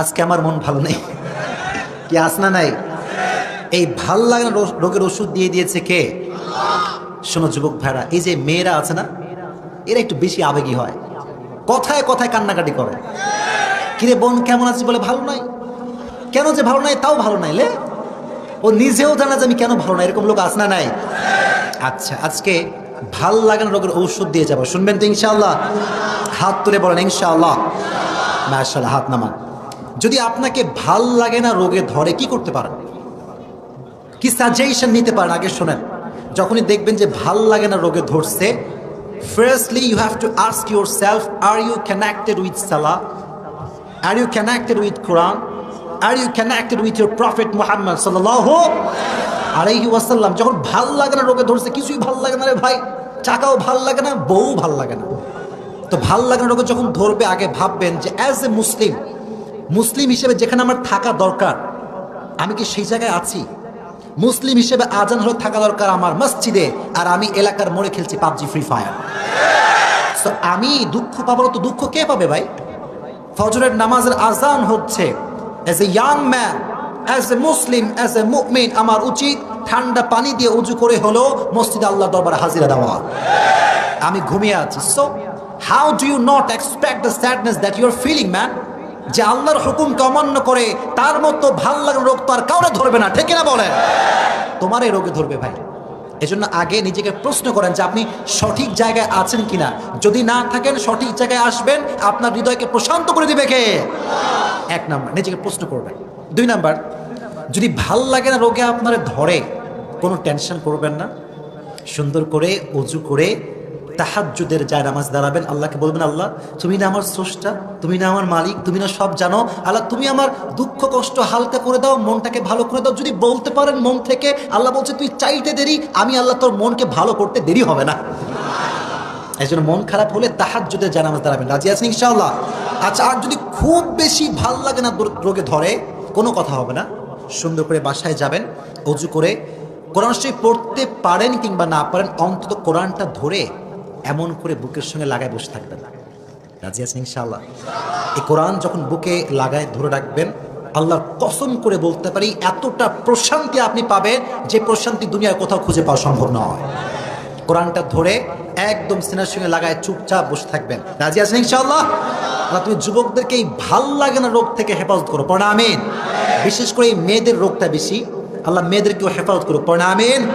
আজকে আমার মন ভালো নেই। কি আসনা নাই? এই ভালো লাগা রোগের ওষুধ দিয়ে দিয়েছে কে? শোনো যুবক ভাইরা, এই যে মেয়েরা আছে না, এরা একটু বেশি আবেগী হয়। কথায় কথায় কান্নাকাটি করে। কিরে বোন, কেমন আছিস বলে ভালো নাই? কেন যে ভালো নাই তাও ভালো নাই লে। ও নিজেও জানা যে আমি কেন ভালো নাই, এরকম লোক আসনা নাই। আচ্ছা আজকে ভালো লাগানো রোগের ঔষধ দিয়ে যাব। শুনবেন তো ইনশাআল্লাহ। হাত তুলে বলেন ইনশাআল্লাহ। মাশাআল্লাহ, হাত নামান। যদি আপনাকে ভালো লাগে না রোগে ধরে, কি করতে পারেন? কি সাজেশন নিতে পারেন? আগে শোনেন। যখনই দেখবেন যে ভালো লাগে না রোগে ধরছে firstly you have to ask yourself are you connected with সালা are you connected with Quran are you connected with your prophet Muhammad সাল্লাহ আলাইহি ওয়াসাল্লাম যখন ভালো লাগে না রোগে ধরছে, কিছুই ভালো লাগে না রে ভাই। টাকাও ভালো লাগে না বউ ভালো লাগে না। তো ভালো লাগে না রোগে যখন ধরবে, আগে ভাববেন যে অ্যাজ এ মুসলিম মুসলিম হিসেবে যেখানে আমার থাকা দরকার আমি কি সেই জায়গায় আছি? মুসলিম হিসেবে আজান হলে থাকা দরকার আমার মসজিদে আর আমি এলাকার মোড়ে খেলছি পাবজি ফ্রি ফায়ার। So, আমি দুঃখ পাবো তো দুঃখ কে পাবে ভাই? ফজরের নামাজের আজান হচ্ছে। As a young man as a Muslim as a movement আমার উচিত ঠান্ডা পানি দিয়ে উঁচু করে হলো মসজিদ আল্লাহ দরবার হাজিরা দেওয়া। আমি ঘুমিয়ে আছি। So how do you not expect the sadness that you are feeling man যে আল্লাহর হুকুমকে অমান্য করে তার মতো ভালো লাগার রোগ তো আর কাউরে ধরবে না, ঠিক না বলেন? তোমার এই রোগে ধরবে ভাই। এজন্য আগে নিজেকে প্রশ্ন করেন যে আপনি সঠিক জায়গায় আছেন কিনা। যদি না থাকেন, সঠিক জায়গায় আসবেন, আপনার হৃদয়কে প্রশান্ত করে দিবে কে? এক নাম্বার, নিজেকে প্রশ্ন করবেন। দুই নাম্বার, যদি ভালো লাগে না রোগে আপনার ধরে, কোনো টেনশন করবেন না। সুন্দর করে অজু করে তাহাজ্জুদের যায় নামাজ দাঁড়াবেন, আল্লাহকে বলবেন, আল্লাহ, তুমি না আমার স্রষ্টা, তুমি না আমার মালিক, তুমি না সব জানো, আল্লাহ, তুমি আমার দুঃখ কষ্ট হালকা করে দাও, মনটাকে ভালো করে দাও, যদি বলতে পারেন মন থেকে, আল্লাহ বলছে, তুই চাইতে দেরি, আমি আল্লাহ তোর মনকে ভালো করতে দেরি হবে না। এই জন্য মন খারাপ হলে তাহাজ্জুদের যায় নামাজ দাঁড়াবেন। রাজি আছেন ইনশাআল্লাহ? আচ্ছা আর যদি খুব বেশি ভালো লাগে না রোগে ধরে, কোনো কথা হবে না। সুন্দর করে বাসায় যাবেন, অজু করে, কোরআন শরীফ পড়তে পারেন কিংবা না পারেন, অন্তত কোরআনটা ধরে এমন করে বুকের সঙ্গে লাগায় বসে থাকবেন রাজি আছেন ইনশাআল্লাহ? এই কোরআন যখন বুকে লাগায় ধরে রাখবেন, আল্লাহর কসম করে বলতে পারি, এতটা প্রশান্তি আপনি পাবেন যে প্রশান্তি দুনিয়ার কোথাও খুঁজে পাওয়া সম্ভব নয়। কোরআনটা ধরে একদম সিনার সঙ্গে লাগায় চুপচাপ বসে থাকবেন। রাজি আছেন ইনশাআল্লাহ? আল্লাহ, তুমি যুবকদেরকে এই ভালো লাগে না রোগ থেকে হেফাজত করো। পড়া আমিন। বিশেষ করে এই মেয়েদের রোগটা বেশি। আল্লাহ মেয়েদেরকেও হেফাজত করো পড়া আমিন।